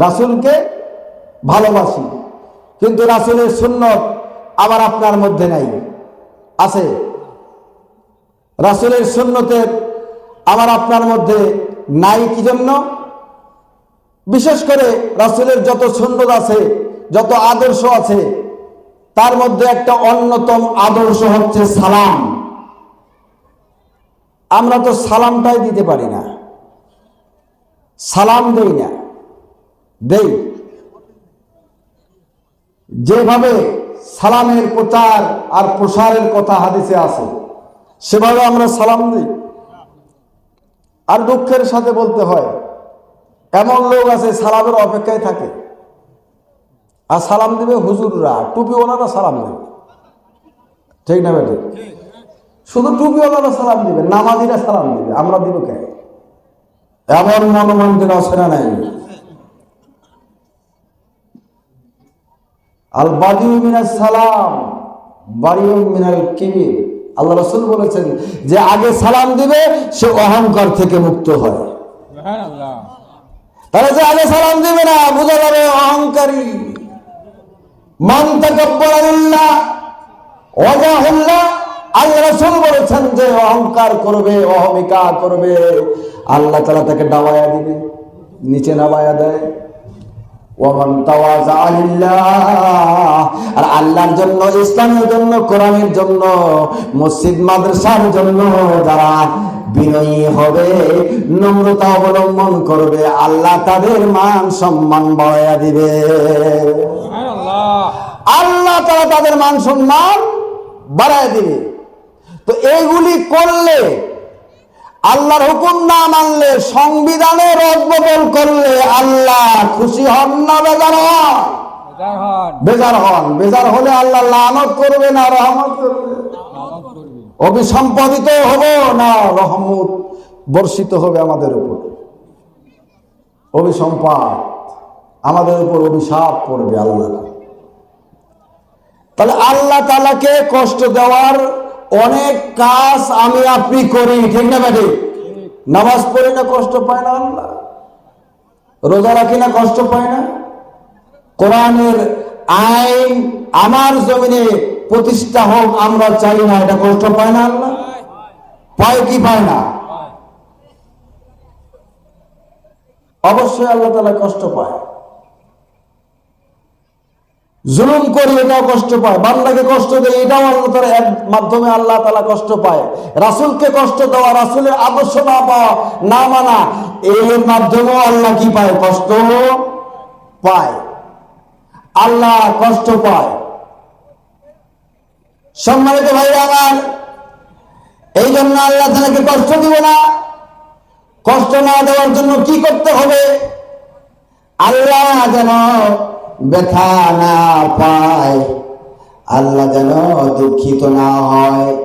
রাসুলকে ভালোবাসি। কিন্তু রাসুলের সুন্নত আবার আপনার মধ্যে নাই। আছে। রাসুলের সুন্নতের আবার আপনার মধ্যে নাই কি জন্য বিশেষ করে রাসুলের যত সুন্নত আছে, যত আদর্শ আছে, তার মধ্যে একটা অন্যতম আদর্শ হচ্ছে সালাম। আমরা তো সালামটাই দিতে পারি না। সালাম দেই না। দেই। যেভাবে সালামের প্রচার আর প্রসারের কথা হাদিসে আছে, সেভাবে আমরা সালাম দিই। আর দুঃখের সাথে বলতে হয়, এমন লোক আছে সালামের অপেক্ষায় থাকে। আর সালাম দিবে হুজুররা টুপিওয়ালারা সালাম দেবে। ঠিক না বেটে? শুধু টুপিওয়ালারা সালাম দিবে, নামাজিরা সালাম দিবে, আমরা দিব কেন এমন মনোমন্দির আছে না নাই? আল বাদিউ মিনাস সালাম বাড়িউ মিনাল কিবির আল্লাহ রসুল বলেছেন যে আগে সালাম দিবে সে অহংকার থেকে মুক্ত হয়। তাহলে যে আগে সালাম দিবে না বোঝা যাবে অহংকারী। মান তাকাব্বারাল্লাহ ওয়াজাহুল্লাহ আল্লাহ রাসূল বলেছেন যে অহংকার করবে অহমিকা করবে। আল্লাহ তাআলা তাকে ডাবায়া দিবে নিচে নামায়া দেয়। আর আল্লাহর জন্য ইসলামের জন্য কোরআনের জন্য মসজিদ মাদ্রাসার জন্য যারা বিনয়ী হবে নম্রতা অবলম্বন করবে আল্লাহ তাদের মান সম্মান বাড়াইয়া দিবে। আল্লাহ তারা তাদের মান সম্মান বাড়ায় দিবে। তো এইগুলি করলে আল্লাহর হুকুম না মানলে সংবিধানের রদবদল করলে আল্লাহ খুশি হন না বেজার হন? বেজার হন। বেজার হলে আল্লাহ লানত করবে না রহমত করবে? অভিসম্পাদিত হব না রহমত বর্ষিত হবে আমাদের উপর? অভিসম্পাদ আমাদের উপর অভিশাপ করবে আল্লাহ। তাহলে আল্লাহ তালাকে কষ্ট দেওয়ার অনেক কাজ আমি আপনি করি, ঠিক না ব্যাটি? নামাজ পড়ি না কষ্ট পায় না আল্লাহ? রোজা রাখি না কষ্ট পায় না? কোরআনের আইন আমার জমিনে প্রতিষ্ঠা হোক, আমরা চাই না, এটা কষ্ট পায় না আল্লাহ? পায় কি পায় না? অবশ্যই আল্লাহ তালা কষ্ট পায়। জুলুম করি এটাও কষ্ট পায়। বান্দাকে কষ্ট দেয়, এটাও তালা এর মাধ্যমে আল্লাহ তালা কষ্ট পায়। রাসুলকে কষ্ট দেওয়া, রাসুলের আদর্শ না পাওয়া, না মানা, এর মাধ্যমেও আল্লাহ কি পায়? কষ্ট পায়। আল্লাহ কষ্ট পায়। সম্মানিত ভাই আমার এই জন্য আল্লাহ তালাকে কষ্ট দিব না। কষ্ট না দেওয়ার জন্য কি করতে হবে? আল্লাহ যেন ব্যথা না পায়, আল্লাহ যেন দুঃখিত না হয়।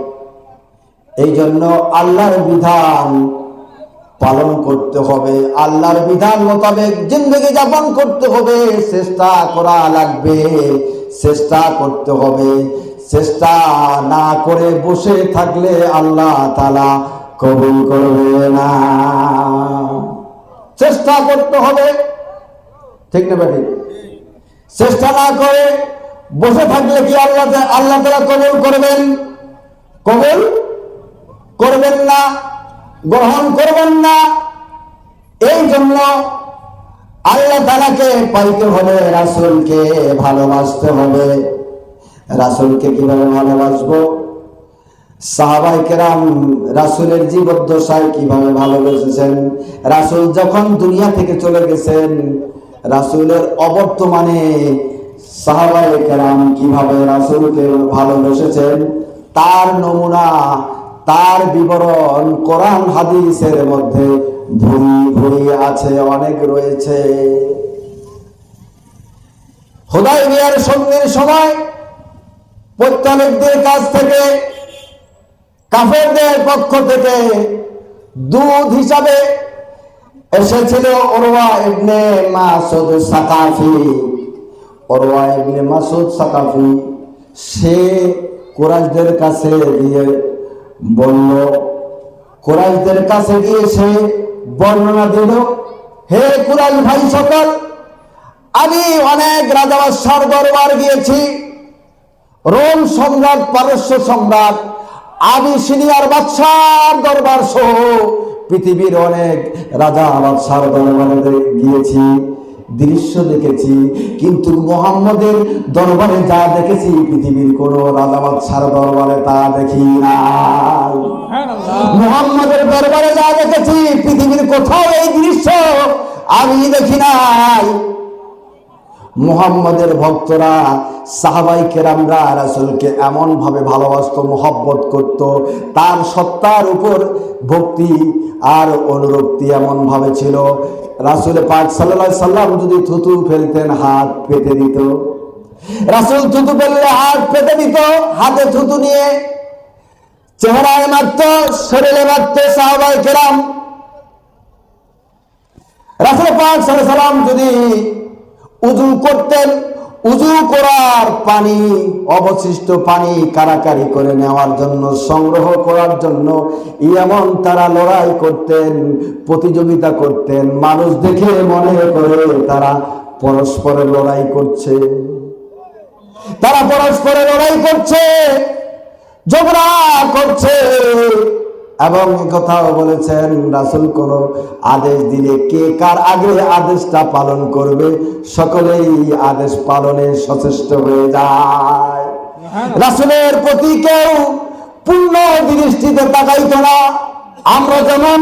এই জন্য আল্লাহর বিধান পালন করতে হবে। আল্লাহর বিধান মোতাবেক জিন্দগি যাপন করতে হবে। চেষ্টা করা লাগবে, চেষ্টা করতে হবে। চেষ্টা না করে বসে থাকলে আল্লাহ তালা কবুল করবে না। চেষ্টা করতে হবে। ঠিক না বেটি চেষ্টা না করে বসে থাকলে কি আল্লাহ আল্লাহ তারা কবুল করবেন? কবুল করবেন না? গ্রহণ করবেন না? এই জন্য আল্লাহ তালাকে পাইতে হবে রাসুলকে ভালোবাসতে হবে। রাসুলকে কীভাবে ভালোবাসবো? সাহাবাই কেরাম রাসুলের জীবদ্দশায় কীভাবে ভালোবেসেছেন? রাসুল যখন দুনিয়া থেকে চলে গেছেন রাসুলের অবর্তমানে সাহাবাই কীভাবে রাসুলকে ভালোবেসেছেন, তার নমুনা, তার বিবরণ কোরআন হাদিসের মধ্যে ভুরি ভুরি আছে, অনেক রয়েছে। হোদাই বিয়ার সন্ধির সময় প্রত্যালেকদের কাছ থেকে, কাফেরদের পক্ষ থেকে দুধ হিসাবে এসেছিল ওরওয়া ইবনে মাসুদ সাকাফি। ওরওয়া ইবনে মাসুদ সাকাফি, সে কোরাইশদের কাছে গিয়ে বলল, কোরাইশদের কাছে গিয়ে সে বর্ণনা দিল, হে কুরাইশ ভাই সকল, আমি অনেক রাজাবাসার দরবার গিয়েছি। রোম সম্রাট, পারস্য সম্রাট, আমি সিনিয়র বাদশার দরবার সহ পৃথিবীর অনেক রাজা বাদশার দরবারে গিয়েছি দৃশ্য দেখেছি কিন্তু মোহাম্মদের দরবারে যা দেখেছি পৃথিবীর কোন রাজা বাদশার দরবারে তা দেখি না মোহাম্মদের দরবারে যা দেখেছি পৃথিবীর কোথাও এই দৃশ্য আমি দেখি নাই। মুহাম্মদের ভক্তরা, সাহাবাই কেরামরা, রাসুলকে এমন ভাবে ভালোবাসত, মোহব্বত করত, তার সত্তার উপর ভক্তি আর অনুরক্তি এমন ভাবে ছিল। রাসুল পাক সাল্লাহ সাল্লাম যদি থুতু ফেলতেন, হাত পেতে দিত। রাসুল থুতু ফেললে হাত পেতে দিত, হাতে থুতু নিয়ে চেহারায় মারত, শরীরে মারত সাহাবাই কেরাম। রাসুল পাক সাল্লাহ সাল্লাম যদি উজু করতেন। উজু করার পানি, অবশিষ্ট পানি কারাকারি করে নেওয়ার জন্য, সংগ্রহ করার জন্য এমন তারা লড়াই করতেন, প্রতিযোগিতা করতেন। মানুষ দেখে মনে করে তারা পরস্পরে লড়াই করছে। তারা পরস্পরে লড়াই করছে, ঝগড়া করছে। এবং কথাও বলেছেন রাসুল কোন আদেশ দিলে কে কার আগে আদেশটা পালন করবে? সকলেই আদেশ পালনে সচেষ্ট হয়ে যায়। রাসুলের প্রতি কেউ পূর্ণ দৃষ্টিতে তাকাইতো না। আমরা যেমন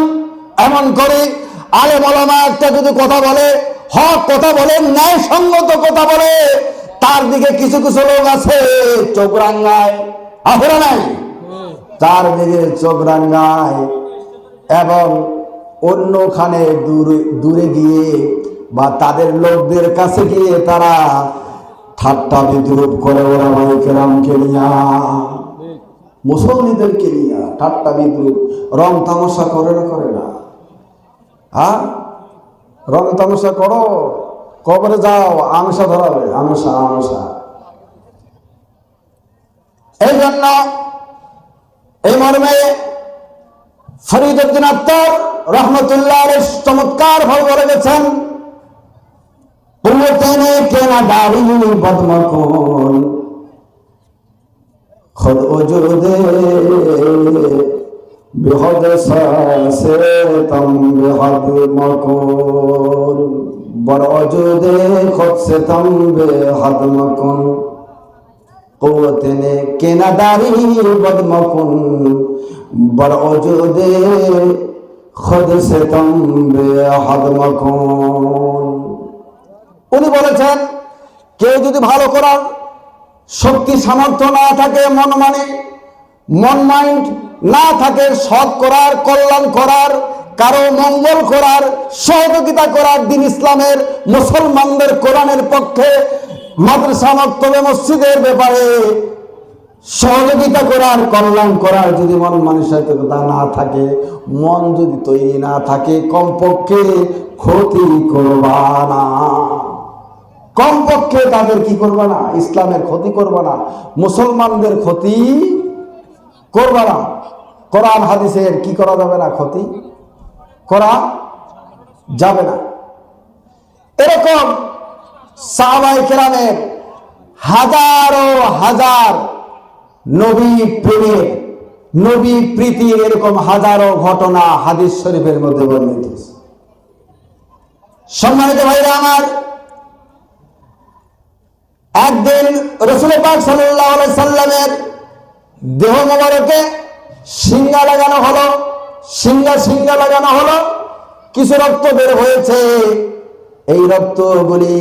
এমন করি আলে বলামা একটা যদি কথা বলে হক কথা বলে ন্যায় সঙ্গত কথা বলে তার দিকে কিছু কিছু লোক আছে চোখ রাঙ্গায় আহরা নাই। তার দিকে চোখ রাঙ্গায় এবং অন্যখানে দূরে দূরে গিয়ে বা তাদের লোকদের কাছে গিয়ে তারা ঠাট্টা বিদ্রুপ করে ওরা মাইকেরামকে নিয়া, মুসল্লিদেরকে নিয়া ঠাট্টা বিদ্রুপ রং তামাশা করে না করে না। হ্যাঁ? রং তামাশা করো, কবরে যাও আমসা ধরাবে আমসা আমসা এই জন্য এই মর্মে ফরিদ উদ্দিন আত্মর রহমতুল্লাহ চমৎকার ভাবে বলে গেছেন পুলতেনে কেনা দাড়ি বদমকুন খোদ ওজুদে বেহদ সে তম বেহদ মকুন বড় অজুদে খোদ সে তম বেহদ মকুন قوتن کے نداری بد مکن بر وجود উনি বলেছেন, কেউ যদি ভালো করার শক্তি সামর্থ্য না থাকে, মন মানে মন মাইন্ড না থাকে, সৎ করার, কল্যাণ করার, কারও মঙ্গল করার, সহযোগিতা করার দিন ইসলামের মুসলমানদের কোরআনের পক্ষে মাদ্রাসা, মক্তবে, মসজিদের ব্যাপারে সহযোগিতা করার, কল্যাণ করার যদি মন মানসিকতা না থাকে, মন যদি তৈরি না থাকে, কমপক্ষে ক্ষতি করবা না। কমপক্ষে তাদের কি করবা না? ইসলামের ক্ষতি করবা না। মুসলমানদের ক্ষতি করবা না। কোরআন, হাদিসের কি করা যাবে না ক্ষতি? করা যাবে না। এরকম সাহাবাই হাজারো হাজার নবী প্রেমের, নবী প্রীতির এরকম হাজারো ঘটনা হাদিস শরীফের মধ্যে বর্ণিত সম্মানিত ভাইরা আমার, একদিন রসুল পাক সাল্লামের দেহ মোবারকে সিঙ্গা লাগানো হলো সিঙ্গা সিঙ্গা লাগানো হলো, কিছু রক্ত বের হয়েছে। এই রক্তগুলি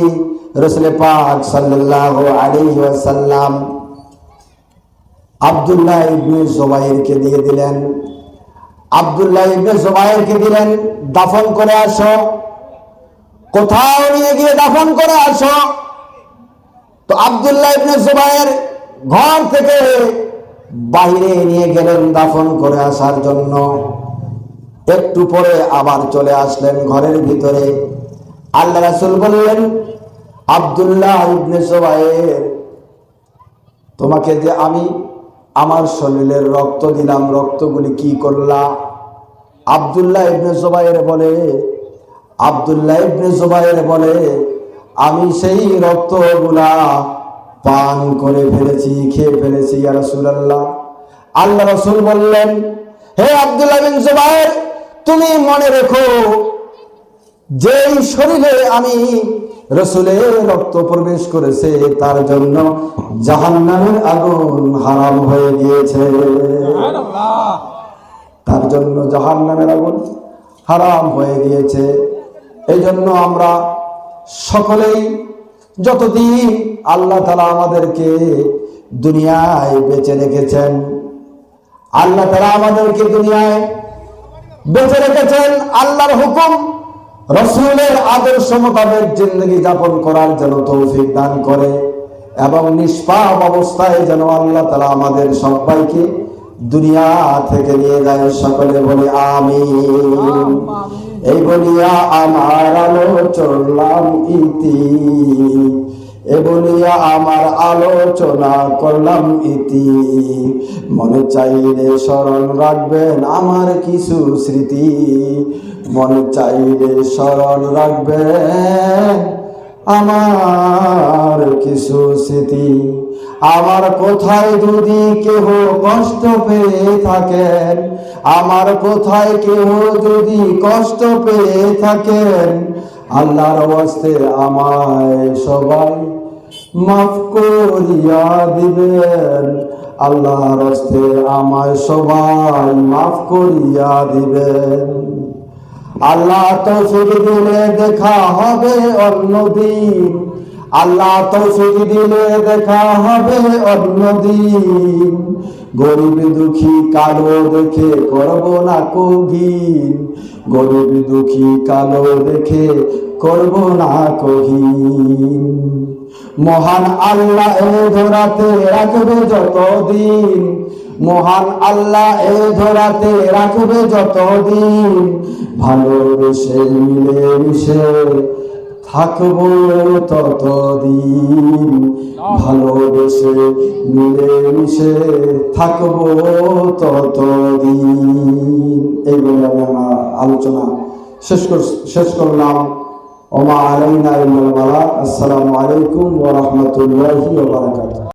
রসুল পাক সাল্লাহ আলী সাল্লাম আবদুল্লাহ ইবনে জোবাইরকে দিয়ে দিলেন। আবদুল্লাহ ইবনে জোবাইরকে দিলেন, দাফন করে আসো। কোথাও নিয়ে গিয়ে দাফন করে আসো। তো আবদুল্লাহ ইবনে জুবাইর ঘর থেকে বাইরে নিয়ে গেলেন দাফন করে আসার জন্য। একটু পরে আবার চলে আসলেন ঘরের ভিতরে। আল্লাহ রাসূল বললেন আবদুল্লাহ ইবনে তোমাকে যে আমি আমার শরীরের রক্ত দিলাম, রক্তগুলি কি করলা? আবদুল্লাহ ইবনে জুবাইর বলে, আবদুল্লাহ ইবনে জুবাইর বলে, আমি সেই রক্তগুলা পান করে ফেলেছি, খেয়ে ফেলেছি, ইয়া রাসূলুল্লাহ। আল্লাহ রসুল বললেন, হে আব্দুল্লাহ বিন জুবাইর, তুমি মনে রেখো, যেই শরীরে আমি রসুলের রক্ত প্রবেশ করেছে, তার জন্য জাহান্নামের আগুন হারাম হয়ে গিয়েছে। তার জন্য জাহান্নামের আগুন হারাম হয়ে গিয়েছে। এই জন্য আমরা সকলেই যতদিন আল্লাহ তালা আমাদেরকে দুনিয়ায় বেঁচে রেখেছেন, আল্লাহ তালা আমাদেরকে দুনিয়ায় বেঁচে রেখেছেন, আল্লাহর হুকুম রসুলের আদর্শ মোতাবেক জিন্দগি যাপন করার জন্য তৌফিক দান করে এবং নিষ্পাপ অবস্থায় যেন আল্লাহ তারা আমাদের সবাইকে দুনিয়া থেকে নিয়ে যায় সকলে বলে আমি এই বলিয়া আমার আলো চললাম ইতি এ আমার আলোচনা করলাম ইতি। মনে চাইলে স্মরণ রাখবেন আমার কিছু স্মৃতি। মনে চাইলে স্মরণ রাখবেন আমার কিছু স্মৃতি। আমার কোথায় যদি কেহ কষ্ট পেয়ে থাকেন, আমার কোথায় কেহ যদি কষ্ট পেয়ে থাকেন আল্লাহর অবস্থে আমায় সবাই মাফ করিয়া দিবেন। আল্লাহর অস্তে আমায় সবাই মাফ করিয়া দিবেন। আল্লাহ তো দিলে দেখা হবে অন্যদিন। আল্লাহ তৌফিক দিলে দেখা হবে অন্যদিন। গরিব দুঃখী কালো দেখে করব না কগিন গরিব দুঃখী কালো দেখে করব না কহিন। মহান আল্লাহ এ ধরাতে রাখবে যতদিন। মহান আল্লাহ এ ধরাতে রাখবে যতদিন। ভালোবেসে মিলে মিশে থাকব ততদিন। ভালোবেসে মিলে মিশে থাকব ততদিন। এই বলে আমি আমার আলোচনা শেষ শেষ করলাম। ওমা আলাইনা ইমাল। আসসালামু আলাইকুম ওয়া রাহমাতুল্লাহি ওয়া বারাকাতুহু।